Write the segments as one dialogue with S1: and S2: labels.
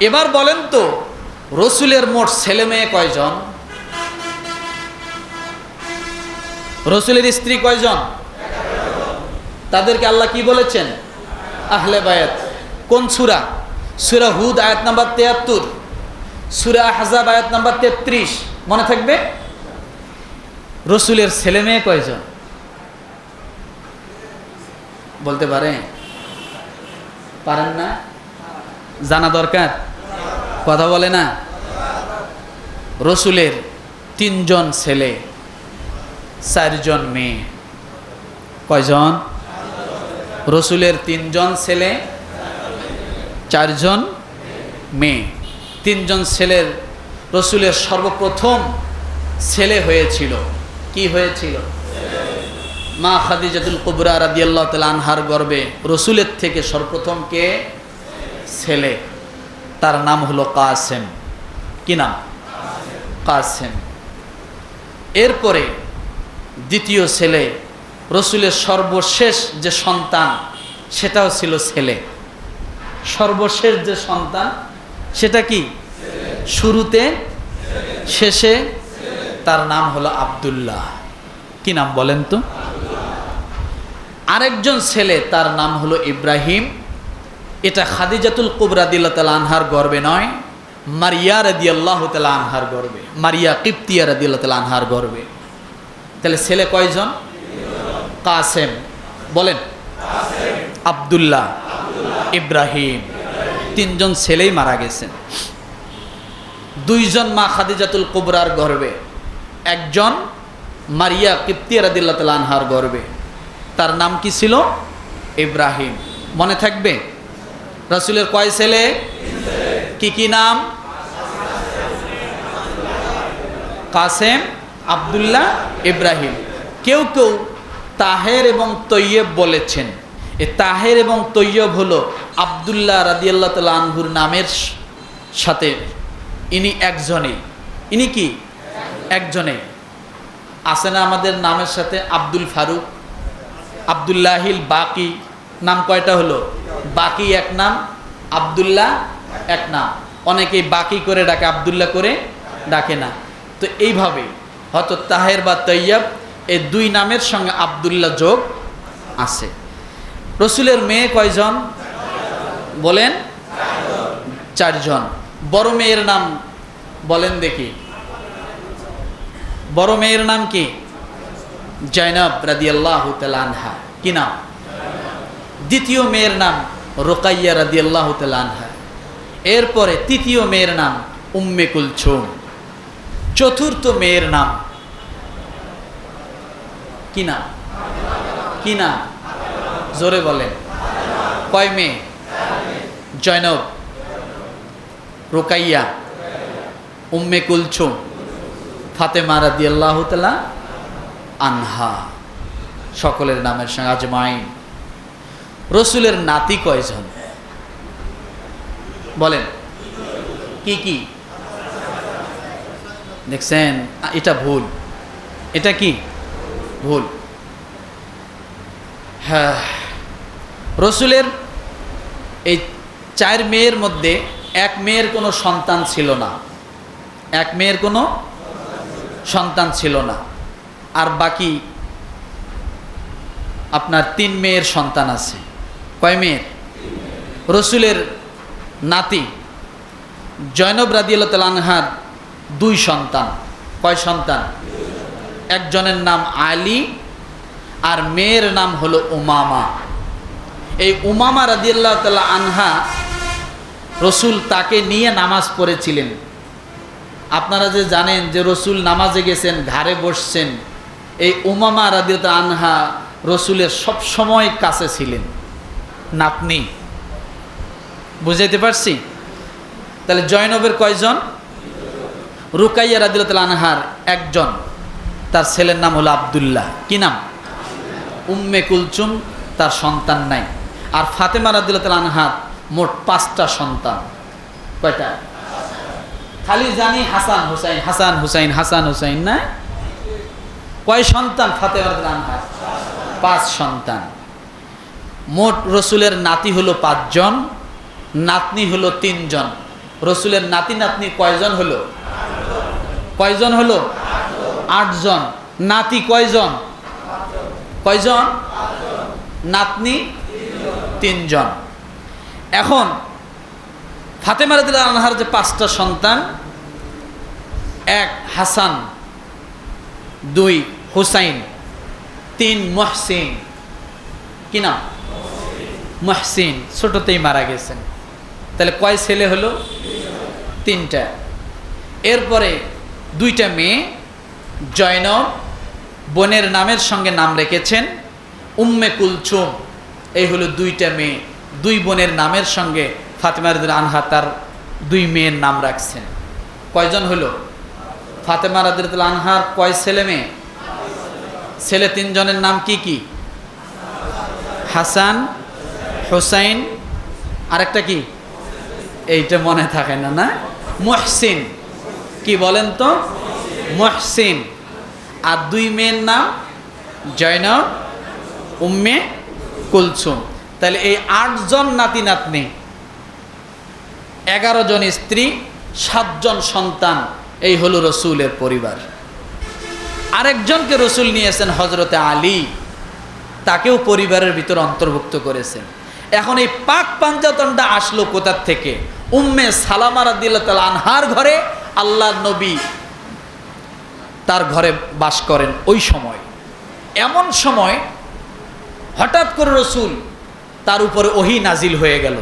S1: এবার বলেন তো, রসুলের মোট ছেলে মেয়ে কয়জন? রসুলের স্ত্রী কয়জন? তাদেরকে আল্লাহ কি বলেছেন? আহলে বায়াত কোন সুরা? সুরা হুদ আয়াত নাম্বার তেয়াত্তর। সুরা হাজাব আয়াত নাম্বার তেত্রিশ। মনে থাকবে? রসুলের ছেলে মেয়ে কয়জন? বলতে পারে পারেন না? জানা দরকার? কথা বলে না? রসুলের তিনজন ছেলে, চারজন মেয়ে। কয়জন? রসুলের তিনজন ছেলে, চারজন মেয়ে। তিনজন ছেলের রসুলের সর্বপ্রথম ছেলে হয়েছিল। কি হয়েছিল? মা খাদিজাতুল কুবরা রাদিয়াল্লাহ তালা আনহার গর্বে রসুলের থেকে সর্বপ্রথম কে? ছেলে, তার নাম হলো কাসেম। কি নাম? কাসেম। এরপরে দ্বিতীয় ছেলে, রসুলের সর্বশেষ যে সন্তান, সেটাও ছিল ছেলে। সর্বশেষ যে সন্তান, সেটা কি? শুরুতে, শেষে, তার নাম হলো আব্দুল্লাহ। কি নাম বলেন তো? আরেকজন ছেলে, তার নাম হলো ইব্রাহিম। এটা খাদিজাতুল কুবরা দিল্লা আনহার গর্বে নয়, মারিয়া রদি আল্লাহ তালা আনহার গর্বে, মারিয়া কিপ্তিয়া রদি আল্লাহ আনহার গর্বে। তাহলে ছেলে কয়জন? কাসেম। বলেন। আব্দুল্লাহ। ইব্রাহিম। তিনজন ছেলেই মারা গেছেন। দুইজন মা খাদিজাতুল কুবরার গর্বে, একজন মারিয়া কিপ্তিয়া রাদিল্লা আনহার গর্বে। তার নাম কি ছিল? ইব্রাহিম। মনে থাকবে? রাসুলের কয় ছেলে? কি কি নাম? কাসেম, আবদুল্লাহ, ইব্রাহিম। কেউ কেউ তাহের এবং তৈয়ব বলেছেন। এ তাহের এবং তৈয়ব হলো আবদুল্লাহ রাদিয়াল্লাহ তাল আনহুর নামের সাথে। ইনি একজনে। ইনি কি? একজনে। আছে না আমাদের নামের সাথে আব্দুল ফারুক? আবদুল্লাহিল বাকি। নাম কয়টা হলো? বাকি এক নাম, আবদুল্লাহ এক নাম। অনেকে বাকি করে ডাকে, আবদুল্লাহ করে ডাকে না। তো এইভাবে হয়তো তাহের বা তৈয়ব এই দুই নামের সঙ্গে আবদুল্লাহ যোগ আছে। রসুলের মেয়ে কয়জন? বলেন, চারজন। বড় মেয়ের নাম বলেন দেখি। বড় মেয়ের নাম কি? জৈনব রাদিয়াল্লাহ আনহা। কি নাম? দ্বিতীয় মেয়ের নাম রোকাইয়া রাদিয়াল্লাহ আনহা। এরপরে তৃতীয় মেয়ের নাম উম্মে কুলছুম চতুর্থ মেয়ের নাম কি নাম কি নাম জোরে বলেন। কয় মেয়ে? জৈনব রোকাইয়া। উম্মে কুলছুম ফাতেমা রাদিয়াল্লাহু তাআলা আনহা। সকলের নামের সঙ্গে আজমাইন। রসুলের নাতি কয়জন? বলেন। কি কি? দেখছেন? এটা ভুল। এটা কি? ভুল। হ্যাঁ। রসুলের এই চার মেয়ের মধ্যে এক মেয়ের কোনো সন্তান ছিল না। এক মেয়ের কোনো সন্তান ছিল না। আর বাকি আপনার তিন মেয়ের সন্তান আছে। কয় মেয়ের? রসুলের নাতি জয়নব তাআলা আনহার দুই সন্তান। কয় সন্তান? একজনের নাম আলী আর মেয়ের নাম হলো উমামা। এই উমামা রাদিয়াল্লাহ তাআলা আনহা রসুল তাকে নিয়ে নামাজ পড়েছিলেন। আপনারা যে জানেন যে রসুল নামাজে গেছেন, ঘাড়ে বসছেন, এই উমামা রাদিয়াত আনহা রসুলের সব সময় কাছে ছিলেন। নাতনি। বুঝাইতে পারছি? তাহলে জয়নবের কয়জন? রুকাইয়া রাদিয়াত আনহার একজন। তার ছেলের নাম হলো আবদুল্লাহ। কি নাম? উম্মে কুলচুম, তার সন্তান নাই। আর ফাতেমা রাদিয়াত আনহার মোট পাঁচটা সন্তান। কয়টা? খালি জানি হাসান হুসাইন হাসান হুসাইন হাসান হুসাইন না কয় সন্তান ফাতেমার আনহার? পাঁচ সন্তান। মোট রসুলের নাতি হলো পাঁচজন, নাতনি হলো তিনজন। রসুলের নাতি নাতনি কয়জন হলো? কয়জন হলো? আটজন। নাতি কয়জন? কয়জন? নাতনি তিনজন। এখন ফাতেমা রাদিয়াল্লাহু আনহার যে পাঁচটা সন্তান, এক হাসান, দুই হুসাইন, তিন মহসিন। কি নাম? মহসিন, ছোটতেই মারা গেছেন। তাহলে কয় ছেলে হলো? তিনটা। এরপরে দুইটা মেয়ে জয়নব বোনের নামের সঙ্গে নাম রেখেছেন উম্মে কুলচুম। এই হলো দুইটা মেয়ে। দুই বোনের নামের সঙ্গে ফাতেমা রাদিয়াল্লাহু আনহা তার দুই মেয়ের নাম রাখছেন। কয়জন হলো? ফাতেমা রাদিয়াল্লাহু আনহার কয় ছেলে মেয়ে? ছেলে তিনজনের নাম কি কি? হাসান, হোসাইন, আরেকটা কি? এইটা মনে থাকে না না? মহসিন। কি বলেন তো? মহসিন। আর দুই মেয়ের নাম জয়নব, উম্মে কুলসুম। তাহলে এই আটজন নাতি নাতনি এগারো জন স্ত্রী, সাতজন সন্তান, এই হলো রসুলের পরিবার। আরেকজনকে রসুল নিয়েছেন হজরতে আলী। তাকেও পরিবারের ভিতর অন্তর্ভুক্ত করেছেন এখন এই পাক পাঞ্জাতনটা আসলো কোথার থেকে? উম্মে সালামা রাদিল্লাহ আনহার ঘরে আল্লাহ নবী তার ঘরে বাস করেন ওই সময়। এমন সময় হঠাৎ করে রসুল তার উপরে ওহি নাজিল হয়ে গেল।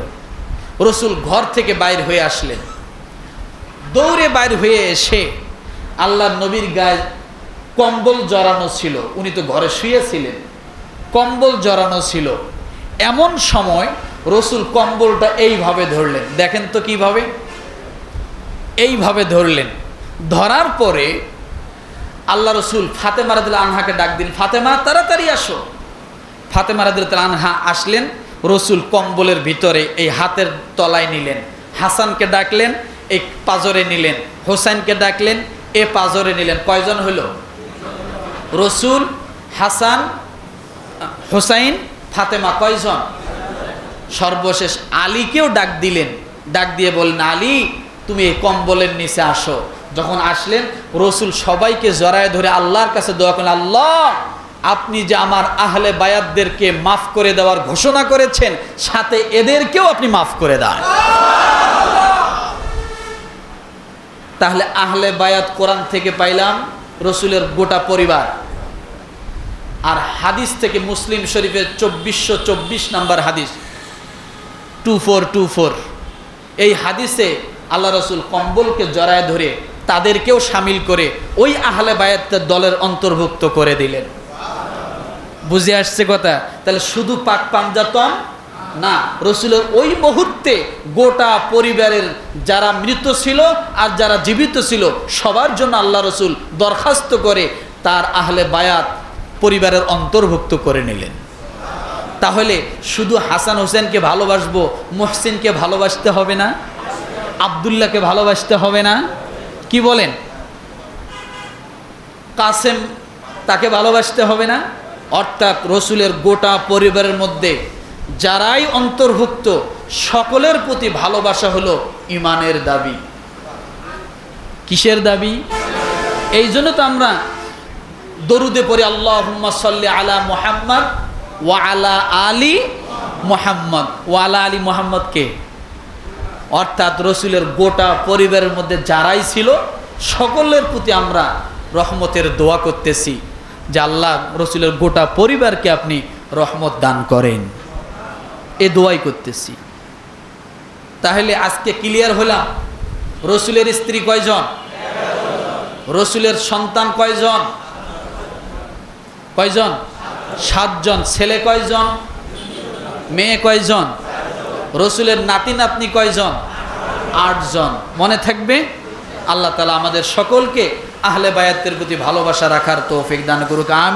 S1: রসুল ঘর থেকে বাইর হয়ে আসলেন। দৌড়ে বাইর হয়ে এসে আল্লাহ নবীর গায়ে কম্বল জড়ানো ছিল। উনি তো ঘরে শুয়েছিলেন কম্বল জড়ানো ছিল। এমন সময় রসুল কম্বলটা এইভাবে ধরলেন। দেখেন তো কীভাবে? এইভাবে ধরলেন। ধরার পরে আল্লাহ রসুল ফাতেমা রাদিল আনহাকে ডাক দিন ফাতেমা, তাড়াতাড়ি আসো। ফাতেমা রাদিল আনহা আসলেন, রসুল কম্বলের ভিতরে এই হাতের তলায় নিলেন। হাসানকে ডাকলেন, এই পাজরে নিলেন। হোসেনকে ডাকলেন, এ পাজরে নিলেন। কয়জন হলো? রসুল, হাসান হোসাইন, ফাতেমা কয়জন? সর্বশেষ আলীকেও ডাক দিলেন। ডাক দিয়ে বললেন, আলী, তুমি এই কম্বলের নিচে আসো। যখন আসলেন, রসুল সবাইকে জড়ায় ধরে আল্লাহর কাছে দোয়া করলেন, আল্লাহ, আপনি যে আমার আহলে বায়াতদেরকে মাফ করে দেওয়ার ঘোষণা করেছেন, সাথে এদেরকেও আপনি মাফ করে দেন। তাহলে আহলে বায়াত কোরআন থেকে পাইলাম রসুলের গোটা পরিবার। আর হাদিস থেকে মুসলিম শরীফের চব্বিশশো চব্বিশ নাম্বার হাদিস টু ফোর টু ফোর এই হাদিসে আল্লাহ রসুল কম্বলকে জড়ায় ধরে তাদেরকেও সামিল করে ওই আহলে বায়াতের দলের অন্তর্ভুক্ত করে দিলেন। বুঝে আসছে কথা? তাহলে শুধু পাক পাঞ্জাতন না, রসুলের ওই মুহূর্তে গোটা পরিবারের যারা মৃত ছিল আর যারা জীবিত ছিল, সবার জন্য আল্লাহ রসুল দরখাস্ত করে তার আহলে বায়াত পরিবারের অন্তর্ভুক্ত করে নিলেন। তাহলে শুধু হাসান হোসেনকে ভালোবাসবো, মোহসিনকে ভালোবাসতে হবে না? আবদুল্লাহকে ভালোবাসতে হবে না? কি বলেন? কাসেম তাকে ভালোবাসতে হবে না? অর্থাৎ রসুলের গোটা পরিবারের মধ্যে যারাই অন্তর্ভুক্ত, সকলের প্রতি ভালোবাসা হলো ইমানের দাবি। কিসের দাবি? এই জন্য তো আমরা দরুদে পড়ি আল্লাহ সাল্লি আলা মোহাম্মদ ওয়া আলা মোহাম্মদ। ওয়া আলা আলী মোহাম্মদ কে? অর্থাৎ রসুলের গোটা পরিবারের মধ্যে যারাই ছিল, সকলের প্রতি আমরা রহমতের দোয়া করতেছি যে আল্লাহ রসুলের গোটা পরিবারকে আপনি রহমত দান করেন। এ দোয়াই করতেছি। তাহলে আজকে ক্লিয়ার হলাম, রসুলের স্ত্রী কয়জন? রসুলের সন্তান কয়জন? কয়জন? সাতজন। ছেলে কয়জন? মেয়ে কয়জন? রসুলের নাতি নাতনি কয়জন? আটজন। মনে থাকবে? আল্লাহ তালা আমাদের সকলকে আহলে বায়াতের প্রতি ভালোবাসা রাখার তৌফিক দান করুক। আমি